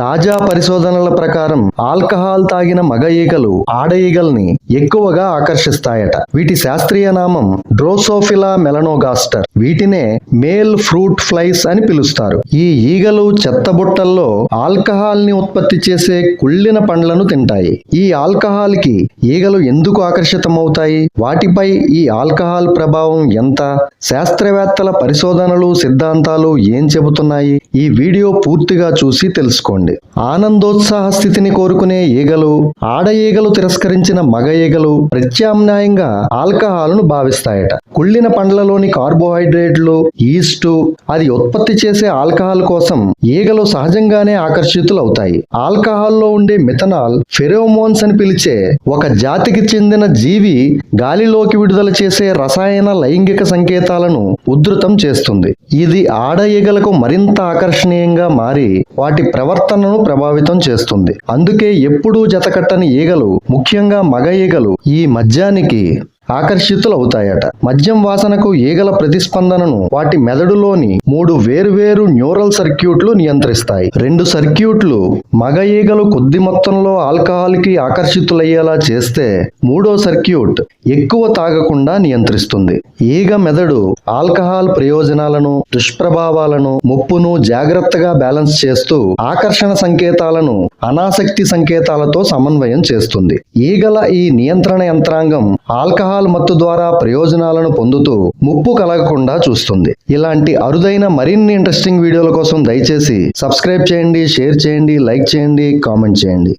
తాజా పరిశోధనల ప్రకారం ఆల్కహాల్ తాగిన మగ ఈగలు ఆడ ఈగల్ని ఎక్కువగా ఆకర్షిస్తాయట. వీటి శాస్త్రీయ నామం డ్రోసోఫిలా మెలనోగాస్టర్ వీటినే మేల్ ఫ్రూట్ ఫ్లైస్ అని పిలుస్తారు. ఈ ఈగలు చెత్తబుట్టల్లో ఆల్కహాల్ని ఉత్పత్తి చేసే కుళ్ళిన పండ్లను తింటాయి. ఈ ఆల్కహాల్కి ఈగలు ఎందుకు ఆకర్షితమవుతాయి? వాటిపై ఈ ఆల్కహాల్ ప్రభావం ఎంత? శాస్త్రవేత్తల పరిశోధనలు సిద్ధాంతాలు ఏం చెబుతున్నాయి? ఈ వీడియో పూర్తిగా చూసి తెలుసుకోండి. ఆనందోత్సాహ స్థితిని కోరుకునే ఈగలు ఆడ ఈగలు తిరస్కరించిన మగ ఈగలు ప్రత్యామ్నాయంగా ఆల్కహాల్ను భావిస్తాయట. కుళ్ళిన పండ్లలోని కార్బోహైడ్రేట్లు ఈస్టు అది ఉత్పత్తి చేసే ఆల్కహాల్ కోసం ఈగలు సహజంగానే ఆకర్షితులవుతాయి. ఆల్కహాల్లో ఉండే మిథనాల్ ఫెరోమోన్స్ అని పిలిచే ఒక జాతికి చెందిన జీవి గాలిలోకి విడుదల చేసే రసాయన లైంగిక సంకేతాలను ఉధృతం చేస్తుంది. ఇది ఆడ ఈగలకు మరింత ఆకర్షణీయంగా మారి వాటి ప్రవర్తన ప్రవర్తనను ప్రభావితం చేస్తుంది. అందుకే ఎప్పుడూ జతకట్టని ఈగలు ముఖ్యంగా మగ ఈగలు ఈ మద్యానికి ఆకర్షితులవుతాయట. మద్యం వాసనకు ఈగల ప్రతిస్పందనను వాటి మెదడులోని మూడు వేరువేరు న్యూరల్ సర్క్యూట్లు నియంత్రిస్తాయి. రెండు సర్క్యూట్లు మగ ఈగలు కొద్ది మొత్తంలో ఆల్కహాల్కి ఆకర్షితులయ్యేలా చేస్తే మూడో సర్క్యూట్ ఎక్కువ తాగకుండా నియంత్రిస్తుంది. ఈగ మెదడు ఆల్కహాల్ ప్రయోజనాలను దుష్ప్రభావాలను ముప్పును జాగ్రత్తగా బ్యాలెన్స్ చేస్తూ ఆకర్షణ సంకేతాలను అనాసక్తి సంకేతాలతో సమన్వయం చేస్తుంది. ఈగల ఈ నియంత్రణ యంత్రాంగం ఆల్కహాల్ ఆల్కహాల్ మత్తు ద్వారా ప్రయోజనాలను పొందుతూ ముప్పు కలగకుండా చూస్తుంది. ఇలాంటి అరుదైన మరిన్ని ఇంట్రెస్టింగ్ వీడియోల కోసం దయచేసి సబ్స్క్రైబ్ చేయండి షేర్ చేయండి లైక్ చేయండి కామెంట్ చేయండి.